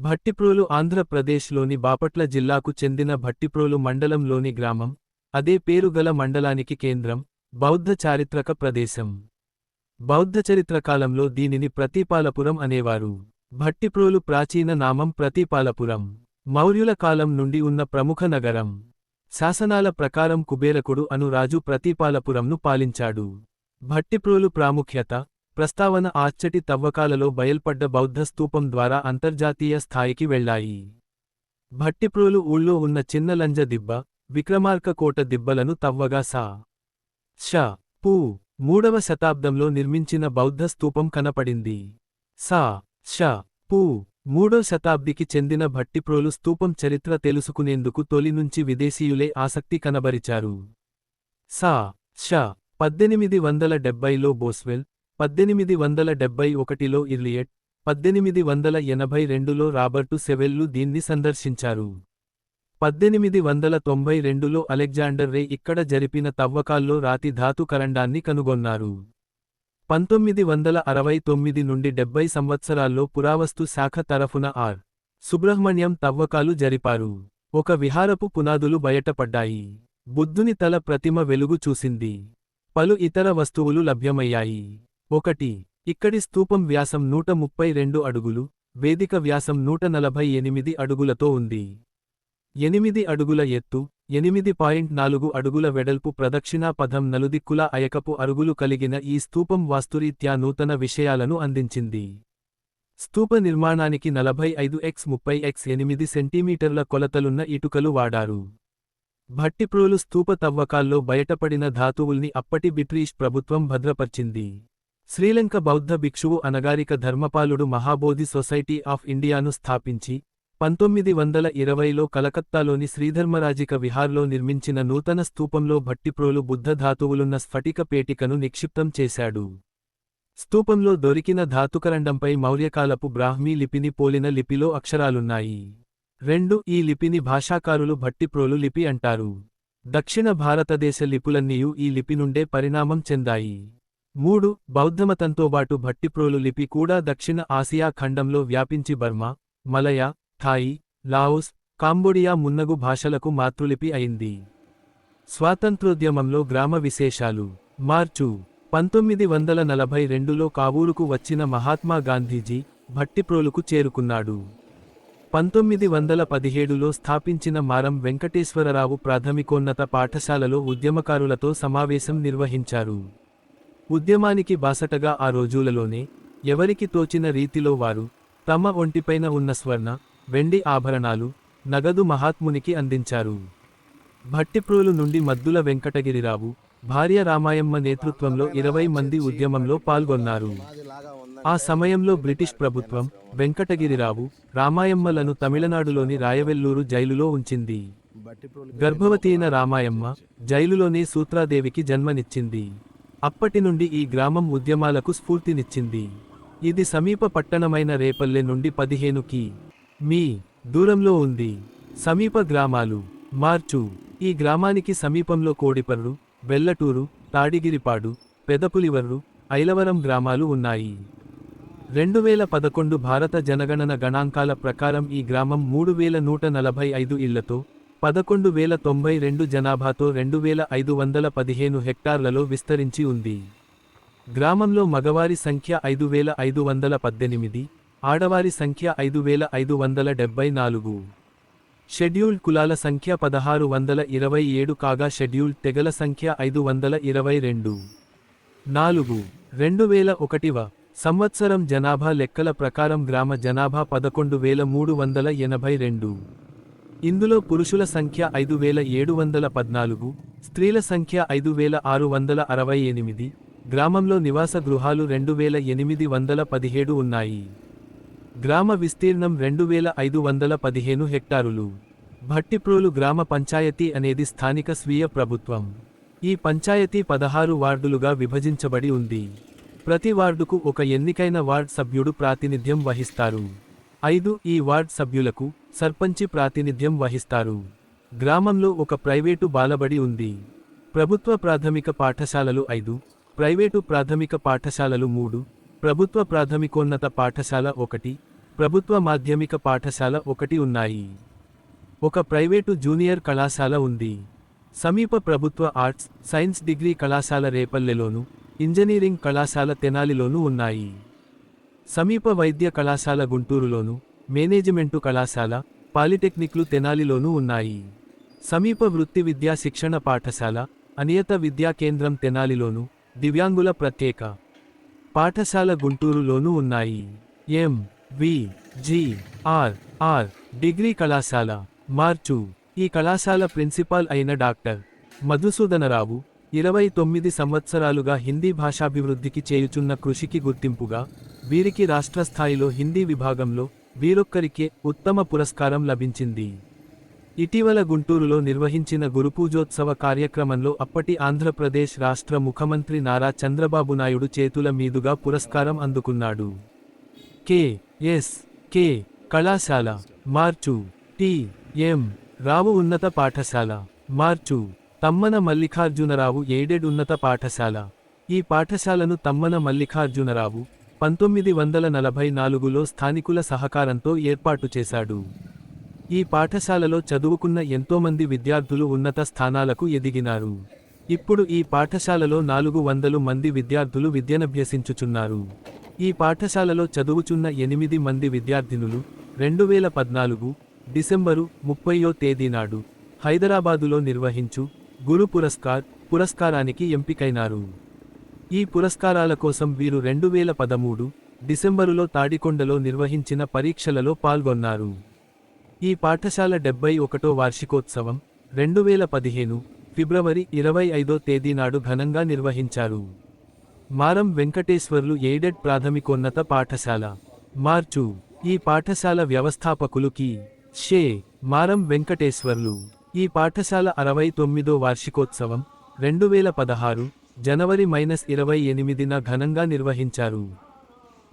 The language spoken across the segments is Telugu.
భట్టిప్రోలు ఆంధ్రప్రదేశ్లోని బాపట్ల జిల్లాకు చెందిన భట్టిప్రోలు మండలంలోని గ్రామం. అదే పేరుగల మండలానికి కేంద్రం. బౌద్ధ చారిత్రక ప్రదేశం. బౌద్ధ చరిత్రకాలంలో దీనిని ప్రతీపాలపురం అనేవారు. భట్టిప్రోలు ప్రాచీన నామం ప్రతీపాలపురం. మౌర్యుల కాలం నుండి ఉన్న ప్రముఖ నగరం. శాసనాల ప్రకారం కుబేరకుడు అను రాజు ప్రతీపాలపురంను పాలించాడు. భట్టిప్రోలు ప్రాముఖ్యత ప్రస్తావన ఆచ్చటి తవ్వకాలలో బయల్పడ్డ బౌద్ధ స్తూపం ద్వారా అంతర్జాతీయ స్థాయికి వెళ్ళాయి భట్టిప్రోలు ఊళ్ళో ఉన్న చిన్న లంజ దిబ్బ విక్రమార్క కోట దిబ్బలను తవ్వగా సా. ష. పూ. మూడవ శతాబ్దంలో నిర్మించిన బౌద్ధ స్తూపం కనపడింది. సా. ష. పూ. మూడో శతాబ్దికి చెందిన భట్టిప్రోలు స్తూపం చరిత్ర తెలుసుకునేందుకు తొలి నుంచి విదేశీయులే ఆసక్తి కనబరిచారు. సా. ష. పద్దెనిమిది వందల డెబ్బైలో బోస్వెల్ పద్దెనిమిది వందల డెబ్బై ఒకటిలో ఇర్లియట్ పద్దెనిమిది వందల ఎనభై రెండులో రాబర్టు సెవెల్లు దీన్ని సందర్శించారు. పద్దెనిమిది వందల తొంభై రెండులో అలెగ్జాండర్ రే ఇక్కడ జరిపిన తవ్వకాల్లో రాతి ధాతు కరండాన్ని కనుగొన్నారు. పంతొమ్మిది వందల అరవై తొమ్మిది నుండి డెబ్బై సంవత్సరాల్లో పురావస్తు శాఖ తరఫున ఆర్. సుబ్రహ్మణ్యం తవ్వకాలు జరిపారు. ఒక విహారపు పునాదులు బయటపడ్డాయి. బుద్ధుని తల ప్రతిమ వెలుగు చూసింది. పలు ఇతర వస్తువులు లభ్యమయ్యాయి. ఒకటి ఇక్కడి స్తూపం వ్యాసం నూట ముప్పై రెండు అడుగులు వేదిక వ్యాసం నూట నలభై ఎనిమిది అడుగులతో ఉంది. ఎనిమిది అడుగుల ఎత్తు ఎనిమిది పాయింట్ నాలుగు అడుగుల వెడల్పు ప్రదక్షిణా పథం నలుదిక్కుల అయకపు అరుగులు కలిగిన ఈ స్తూపం వాస్తురీత్యా నూతన విషయాలను అందించింది. స్తూప నిర్మాణానికి నలభై ఐదు ఎక్స్ ముప్పై ఎక్స్ ఎనిమిది సెంటీమీటర్ల కొలతలున్న ఇటుకలు వాడారు. భట్టిప్రోలు స్తూప తవ్వకాల్లో బయటపడిన ధాతువుల్ని అప్పటి బ్రిటిష్ ప్రభుత్వం భద్రపర్చింది. శ్రీలంక బౌద్ధ భిక్షువు అనగారిక ధర్మపాలుడు మహాబోధి సొసైటీ ఆఫ్ ఇండియాను స్థాపించి పంతొమ్మిది వందల ఇరవైలో కలకత్తాలోని శ్రీధర్మరాజిక విహార్లో నిర్మించిన నూతన స్తూపంలో భట్టిప్రోలు బుద్ధ ధాతువులున్న స్ఫటిక పేటికను నిక్షిప్తం చేశాడు. స్తూపంలో దొరికిన ధాతుకరండంపై మౌర్యకాలపు బ్రాహ్మీ లిపిని పోలిన లిపిలో అక్షరాలున్నాయి. రెండు ఈ లిపిని భాషాకారులు భట్టిప్రోలు లిపి అంటారు. దక్షిణ భారతదేశ లిపులన్నీయూ ఈ లిపి నుండే పరిణామం చెందాయి. మూడు బౌద్ధమతంతోబాటు భట్టిప్రోలు లిపి కూడా దక్షిణ ఆసియా ఖండంలో వ్యాపించి బర్మా మలయ థాయి లావోస్ కాంబోడియా మున్నగు భాషలకు మాతృలిపి అయింది. స్వాతంత్రోద్యమంలో గ్రామ విశేషాలు. మార్చు పంతొమ్మిది వందల నలభై రెండులో కావూరుకు వచ్చిన మహాత్మా గాంధీజీ భట్టిప్రోలుకు చేరుకున్నాడు. పంతొమ్మిది వందల పదిహేడులో స్థాపించిన మారం వెంకటేశ్వరరావు ప్రాథమికోన్నత పాఠశాలలో ఉద్యమకారులతో సమావేశం నిర్వహించారు. ఉద్యమానికి బాసటగా ఆ రోజులలోనే ఎవరికి తోచిన రీతిలో వారు తమ ఒంటిపైన ఉన్న స్వర్ణ వెండి ఆభరణాలు నగదు మహాత్మునికి అందించారు. భట్టిప్రోలు నుండి మద్దుల వెంకటగిరిరావు భార్య రామాయమ్మ నేతృత్వంలో ఇరవై మంది ఉద్యమంలో పాల్గొన్నారు. ఆ సమయంలో బ్రిటిష్ ప్రభుత్వం వెంకటగిరిరావు రామాయమ్మలను తమిళనాడులోని రాయవెల్లూరు జైలులో ఉంచింది. గర్భవతి అయిన రామాయమ్మ జైలులోనే సూత్రాదేవికి జన్మనిచ్చింది. అప్పటి నుండి ఈ గ్రామం ఉద్యమాలకు స్ఫూర్తినిచ్చింది. ఇది సమీప పట్టణమైన రేపల్లె నుండి పదిహేను కి మీ దూరంలో ఉంది. సమీప గ్రామాలు మార్చు. ఈ గ్రామానికి సమీపంలో కోడిపర్రు వెల్లటూరు తాడిగిరిపాడు పెదపులివర్రు ఐలవరం గ్రామాలు ఉన్నాయి. రెండు వేల పదకొండు భారత జనగణన గణాంకాల ప్రకారం ఈ గ్రామం మూడు వేల నూట నలభై ఐదు ఇళ్ళతో పదకొండు వేల తొంభై రెండు జనాభాతో రెండు వేల ఐదు వందల పదిహేను హెక్టార్లలో విస్తరించి ఉంది. గ్రామంలో మగవారి సంఖ్య ఐదు వేల ఐదు వందల పద్దెనిమిది ఆడవారి సంఖ్య ఐదు వేల ఐదు వందల డెబ్బై నాలుగు. షెడ్యూల్డ్ కులాల సంఖ్య పదహారు వందల ఇరవై ఏడు కాగా షెడ్యూల్డ్ తెగల సంఖ్య ఐదు వందల ఇరవై రెండు. నాలుగు రెండు వేల ఒకటివ సంవత్సరం జనాభా లెక్కల ప్రకారం గ్రామ జనాభా పదకొండు వేల మూడు వందల ఎనభై రెండు. ఇందులో పురుషుల సంఖ్య ఐదు వేల ఏడు వందల పద్నాలుగు స్త్రీల సంఖ్య ఐదు వేల ఆరు వందల అరవై ఎనిమిది గ్రామంలో నివాస గృహాలు రెండు వేల ఎనిమిది వందల పదిహేడు ఉన్నాయి. గ్రామ విస్తీర్ణం రెండు వేల ఐదు వందల పదిహేను హెక్టారులు. భట్టిప్రోలు గ్రామ పంచాయతీ అనేది స్థానిక స్వీయ ప్రభుత్వం. ఈ పంచాయతీ పదహారు వార్డులుగా విభజించబడి ఉంది. ప్రతి వార్డుకు ఒక ఎన్నికైన వార్డ్ సభ్యుడు ప్రాతినిధ్యం వహిస్తారు. ఐదు ఈ వార్డ్ సభ్యులకు సర్పంచి ప్రాతినిధ్యం వహిస్తారు. గ్రామంలో ఒక ప్రైవేటు బాలబడి ఉంది. ప్రభుత్వ ప్రాథమిక పాఠశాలలు ఐదు ప్రైవేటు ప్రాథమిక పాఠశాలలు మూడు ప్రభుత్వ ప్రాథమికోన్నత పాఠశాల ఒకటి ప్రభుత్వ మాధ్యమిక పాఠశాల ఒకటి ఉన్నాయి. ఒక ప్రైవేటు జూనియర్ కళాశాల ఉంది. సమీప ప్రభుత్వ ఆర్ట్స్ సైన్స్ డిగ్రీ కళాశాల రేపల్లెలోను ఇంజనీరింగ్ కళాశాల తెనాలిలోనూ ఉన్నాయి. సమీప వైద్య కళాశాల గుంటూరులోను మేనేజిమెంటు కళాశాల పాలిటెక్నిక్లు తెనాలిలోనూ ఉన్నాయి. సమీప వృత్తి విద్యా శిక్షణ పాఠశాల అనియత విద్యా కేంద్రం తెనాలిలోను దివ్యాంగుల ప్రత్యేక పాఠశాల గుంటూరులోనూ ఉన్నాయి. M. V. G. R. R. Degree కళాశాల మార్చు. ఈ కళాశాల ప్రిన్సిపాల్ అయిన డాక్టర్ మధుసూదనరావు ఇరవై తొమ్మిది సంవత్సరాలుగా హిందీ భాషాభివృద్ధికి చేయుచున్న కృషికి గుర్తింపుగా వీరికి రాష్ట్ర స్థాయిలో హిందీ విభాగంలో వీరొక్కరికే ఉత్తమ పురస్కారం లభించింది. ఇటీవల గుంటూరులో నిర్వహించిన గురుపూజోత్సవ కార్యక్రమంలో అప్పటి ఆంధ్రప్రదేశ్ రాష్ట్ర ముఖ్యమంత్రి నారా చంద్రబాబు నాయుడు చేతుల మీదుగా పురస్కారం అందుకున్నాడు. K S K. కళాశాల మార్చు టి ఎం రావు ఉన్నత పాఠశాల మార్చు తమ్మన మల్లికార్జునరావు ఎయిడెడ్ ఉన్నత పాఠశాల. ఈ పాఠశాలను తమ్మన మల్లికార్జునరావు పంతొమ్మిది వందల నలభై నాలుగులో స్థానికుల సహకారంతో ఏర్పాటు చేశాడు. ఈ పాఠశాలలో చదువుకున్న ఎంతోమంది విద్యార్థులు ఉన్నత స్థానాలకు ఎదిగినారు. ఇప్పుడు ఈ పాఠశాలలో నాలుగు వందలు మంది విద్యార్థులు విద్యనభ్యసించుచున్నారు. ఈ పాఠశాలలో చదువుచున్న ఎనిమిది మంది విద్యార్థినులు రెండు వేల పద్నాలుగు డిసెంబరు ముప్పయో తేదీ నాడు హైదరాబాదులో నిర్వహించు గురు పురస్కార్ పురస్కారానికి ఎంపికైనారు. ఈ పురస్కారాల కోసం వీరు రెండు వేల పదమూడు డిసెంబరులో తాడికొండలో నిర్వహించిన పరీక్షలలో పాల్గొన్నారు. ఈ పాఠశాల డెబ్బై ఒకటో వార్షికోత్సవం రెండు వేల పదిహేను ఫిబ్రవరి ఇరవై ఐదో తేదీ నాడు ఘనంగా నిర్వహించారు. మారం వెంకటేశ్వర్లు ఎయిడెడ్ ప్రాథమికోన్నత పాఠశాల. మార్చు. ఈ పాఠశాల వ్యవస్థాపకులు కి షే. మారం వెంకటేశ్వర్లు. ఈ పాఠశాల అరవై తొమ్మిదో వార్షికోత్సవం రెండు వేల పదహారు జనవరి మైనస్ ఇరవై ఎనిమిదిన ఘనంగా నిర్వహించారు.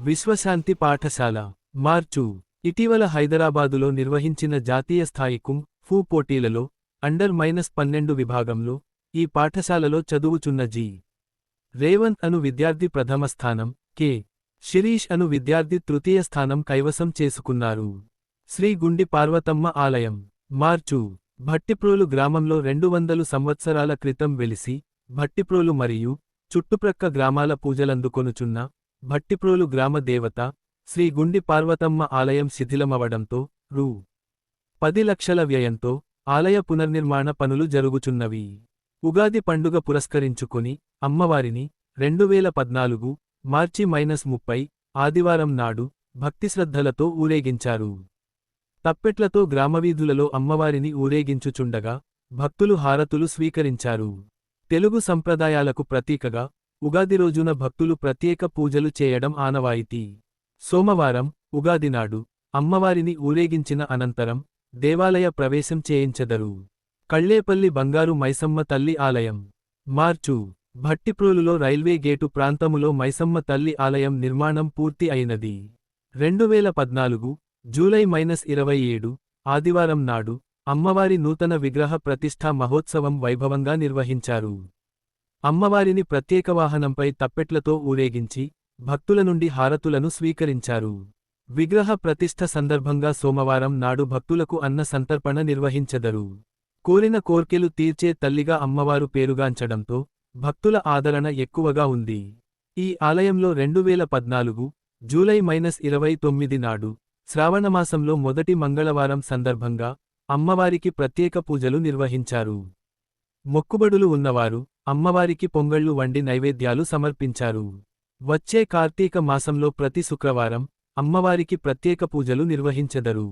విశ్వశాంతి పాఠశాల మార్చు. ఇటీవల హైదరాబాదులో నిర్వహించిన జాతీయ స్థాయి కుంగ్ ఫూ పోటీలలో అండర్ మైనస్ పన్నెండు విభాగంలో ఈ పాఠశాలలో చదువుచున్న జి. రేవంత్ అను విద్యార్థి ప్రథమ స్థానం కె. శిరీష్ అను విద్యార్థి తృతీయ స్థానం కైవసం చేసుకున్నారు. శ్రీ గుండి పార్వతమ్మ ఆలయం మార్చు. భట్టిప్రోలు గ్రామంలో రెండు వందలు సంవత్సరాల క్రితం వెలిసి భట్టిప్రోలు మరియు చుట్టుప్రక్క గ్రామాల పూజలందుకొనుచున్న భట్టిప్రోలు గ్రామ దేవత శ్రీ గుండి పార్వతమ్మ ఆలయం శిథిలమవడంతో రూ. పది లక్షల వ్యయంతో ఆలయ పునర్నిర్మాణ పనులు జరుగుచున్నవి. ఉగాది పండుగ పురస్కరించుకుని అమ్మవారిని రెండు వేల పద్నాలుగు మార్చి మైనస్ ముప్పై ఆదివారం నాడు భక్తిశ్రద్ధలతో ఊరేగించారు. తప్పెట్లతో గ్రామవీధులలో అమ్మవారిని ఊరేగించుచుండగా భక్తులు హారతులు స్వీకరించారు. తెలుగు సంప్రదాయాలకు ప్రతీకగా ఉగాది రోజున భక్తులు ప్రత్యేక పూజలు చేయడం ఆనవాయితీ. సోమవారం ఉగాది నాడు అమ్మవారిని ఊరేగించిన అనంతరం దేవాలయ ప్రవేశం చేయించెదరు. కళ్ళేపల్లి బంగారు మైసమ్మ తల్లి ఆలయం. మార్చు భట్టిప్రోలులో రైల్వే గేటు ప్రాంతములో మైసమ్మ తల్లి ఆలయం నిర్మాణం పూర్తి అయినది. రెండు వేల పద్నాలుగు జూలై మైనస్ ఇరవై ఏడు ఆదివారం నాడు అమ్మవారి నూతన విగ్రహ ప్రతిష్ఠా మహోత్సవం వైభవంగా నిర్వహించారు. అమ్మవారిని ప్రత్యేక వాహనంపై తప్పెట్లతో ఊరేగించి భక్తుల నుండి హారతులను స్వీకరించారు. విగ్రహ ప్రతిష్ఠ సందర్భంగా సోమవారం నాడు భక్తులకు అన్న సంతర్పణ నిర్వహించెదరు. కోరిన కోర్కెలు తీర్చే తల్లిగా అమ్మవారు పేరుగాంచడంతో భక్తుల ఆదరణ ఎక్కువగా ఉంది. ఈ ఆలయంలో రెండు వేల పద్నాలుగు జూలై మైనస్ ఇరవై తొమ్మిది నాడు శ్రావణమాసంలో మొదటి మంగళవారం సందర్భంగా అమ్మవారికి ప్రత్యేక పూజలు నిర్వహించారు. మొక్కుబడులు ఉన్నవారు అమ్మవారికి పొంగళ్ళు వండి నైవేద్యాలు సమర్పించారు. వచ్చే కార్తీక మాసంలో ప్రతి శుక్రవారం అమ్మవారికి ప్రత్యేక పూజలు నిర్వహించెదరు.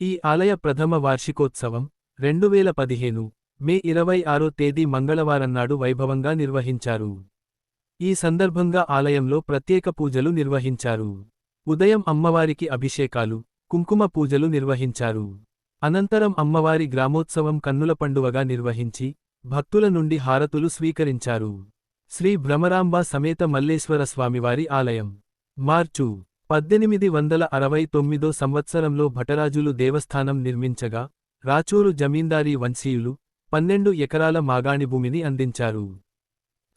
ఈ ఆలయ ప్రథమ వార్షికోత్సవం రెండు వేల పదిహేను మే ఇరవై ఆరో తేదీ మంగళవారం నాడు వైభవంగా నిర్వహించారు. ఈ సందర్భంగా ఆలయంలో ప్రత్యేక పూజలు నిర్వహించారు. ఉదయం అమ్మవారికి అభిషేకాలు కుంకుమ పూజలు నిర్వహించారు. అనంతరం అమ్మవారి గ్రామోత్సవం కన్నుల పండువగా నిర్వహించి భక్తుల నుండి హారతులు స్వీకరించారు. శ్రీ భ్రమరాంబ సమేత మల్లేశ్వర స్వామివారి ఆలయం. మార్చు పద్దెనిమిది వందల అరవై తొమ్మిదో సంవత్సరంలో భటరాజులు దేవస్థానం నిర్మించగా రాచూరు జమీందారీ వంశీయులు పన్నెండు ఎకరాల మాగాణి భూమిని అందించారు.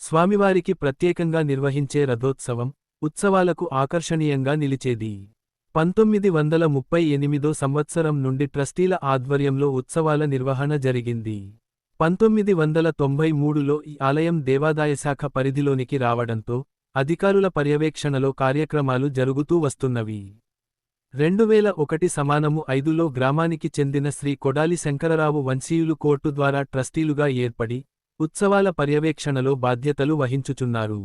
స్వామివారికి ప్రత్యేకంగా నిర్వహించే రథోత్సవం ఉత్సవాలకు ఆకర్షణీయంగా నిలిచేది. పంతొమ్మిది వందల ముప్పై ఎనిమిదో సంవత్సరం నుండి ట్రస్టీల ఆధ్వర్యంలో ఉత్సవాల నిర్వహణ జరిగింది. పంతొమ్మిది వందల తొంభై మూడులో ఈ ఆలయం దేవాదాయశాఖ పరిధిలోనికి రావడంతో అధికారుల పర్యవేక్షణలో కార్యక్రమాలు జరుగుతూ వస్తున్నవి. రెండు వేల ఒకటి సమానము ఐదులో గ్రామానికి చెందిన శ్రీ కొడాలి శంకరరావు వంశీయులు కోర్టు ద్వారా ట్రస్టీలుగా ఏర్పడి ఉత్సవాల పర్యవేక్షణలో బాధ్యతలు వహించుచున్నారు.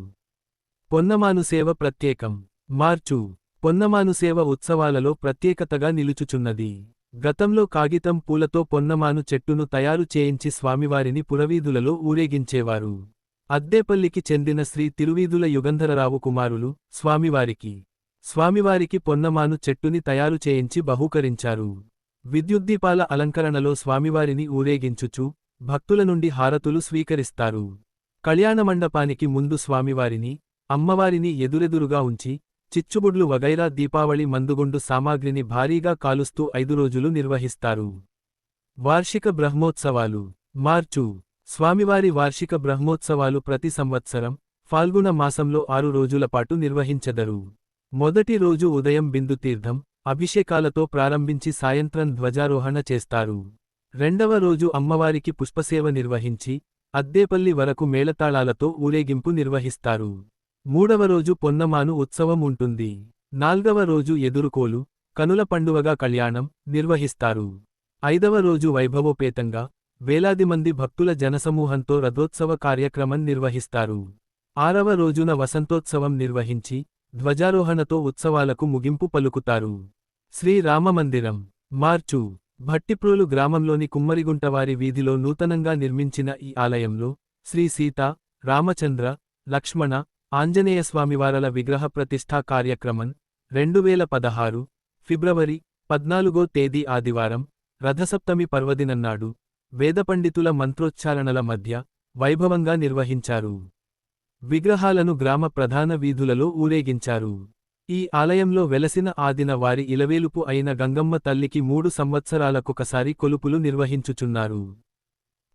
పొన్నమాను సేవ ప్రత్యేకం. మార్చు పొన్నమాను సేవ ఉత్సవాలలో ప్రత్యేకతగా నిలుచుచున్నది. గతంలో కాగితం పూలతో పొన్నమాను చెట్టును తయారు చేయించి స్వామివారిని పురవీధులలో ఊరేగించేవారు. అద్దేపల్లికి చెందిన శ్రీ తిరువీధుల యుగంధరరావు కుమారులు స్వామివారికి. స్వామివారికి పొన్నమాను చెట్టుని తయారు చేయించి బహూకరించారు. విద్యుద్దీపాల అలంకరణలో స్వామివారిని ఊరేగించుచు భక్తుల నుండి హారతులు స్వీకరిస్తారు. కళ్యాణమండపానికి ముందు స్వామివారిని అమ్మవారిని ఎదురెదురుగా ఉంచి చిచ్చుబుడ్లు వగైరా దీపావళి మందుగుండు సామాగ్రిని భారీగా కాలుస్తూ ఐదు రోజులు నిర్వహిస్తారు. వార్షిక బ్రహ్మోత్సవాలు. మార్చు. స్వామివారి వార్షిక బ్రహ్మోత్సవాలు ప్రతి సంవత్సరం ఫాల్గుణ మాసంలో ఆరు రోజుల పాటు నిర్వహించెదరు. మొదటి రోజు ఉదయం బిందు తీర్థం అభిషేకాలతో ప్రారంభించి సాయంత్రం ధ్వజారోహణ చేస్తారు. రెండవ రోజు అమ్మవారికి పుష్పసేవ నిర్వహించి అద్దేపల్లి వరకు మేళతాళాలతో ఊరేగింపు నిర్వహిస్తారు. మూడవ రోజు పొన్నమాను ఉత్సవం ఉంటుంది. నాల్గవ రోజు ఎదురుకోలు కనుల పండువగా కళ్యాణం నిర్వహిస్తారు. ఐదవ రోజు వైభవోపేతంగా వేలాది మంది భక్తుల జనసమూహంతో రథోత్సవ కార్యక్రమం నిర్వహిస్తారు. ఆరవ రోజున వసంతోత్సవం నిర్వహించి ధ్వజారోహణతో ఉత్సవాలకు ముగింపు పలుకుతారు. శ్రీరామమందిరం మార్చు భట్టిప్రోలు గ్రామంలోని కుమ్మరిగుంటవారి వీధిలో నూతనంగా నిర్మించిన ఈ ఆలయంలో శ్రీ సీత రామచంద్ర లక్ష్మణ ఆంజనేయస్వామివారల విగ్రహ ప్రతిష్ఠా కార్యక్రమం రెండు వేల పదహారు ఫిబ్రవరి పద్నాలుగో తేదీ ఆదివారం రథసప్తమి పర్వదినన్నాడు. వేదపండితుల మంత్రోచ్చారణల మధ్య వైభవంగా నిర్వహించారు. విగ్రహాలను గ్రామ ప్రధాన వీధులలో ఊరేగించారు. ఈ ఆలయంలో వెలసిన ఆదిన వారి ఇలవేలుపు అయిన గంగమ్మ తల్లికి మూడు సంవత్సరాలకొకసారి కొలుపులు నిర్వహించుచున్నారు.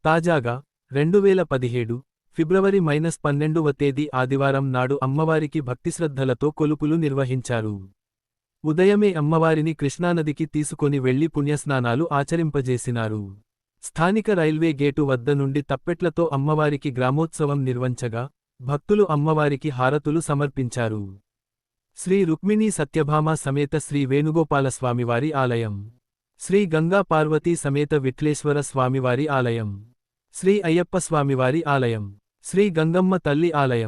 తాజాగా రెండువేల పదిహేడు ఫిబ్రవరి మైనస్ పన్నెండవ తేదీ ఆదివారం నాడు అమ్మవారికి భక్తిశ్రద్ధలతో కొలుపులు నిర్వహించారు. ఉదయమే అమ్మవారిని కృష్ణానదికి తీసుకొని వెళ్ళి పుణ్యస్నానాలు ఆచరింపజేసినారు. స్థానిక రైల్వే గేటు వద్ద నుండి తప్పెట్లతో అమ్మవారికి గ్రామోత్సవం నిర్వంచగా భక్తులు అమ్మవారికి హారతులు సమర్పించారు. శ్రీ రుక్మిణీ సత్యభామ సమేత శ్రీ వేణుగోపాల స్వామివారి ఆలయం. శ్రీ గంగా పార్వతీ సమేత విఠ్లేశ్వర స్వామివారి ఆలయం. శ్రీ అయ్యప్ప స్వామివారి ఆలయం. శ్రీ గంగమ్మ తల్లి ఆలయం.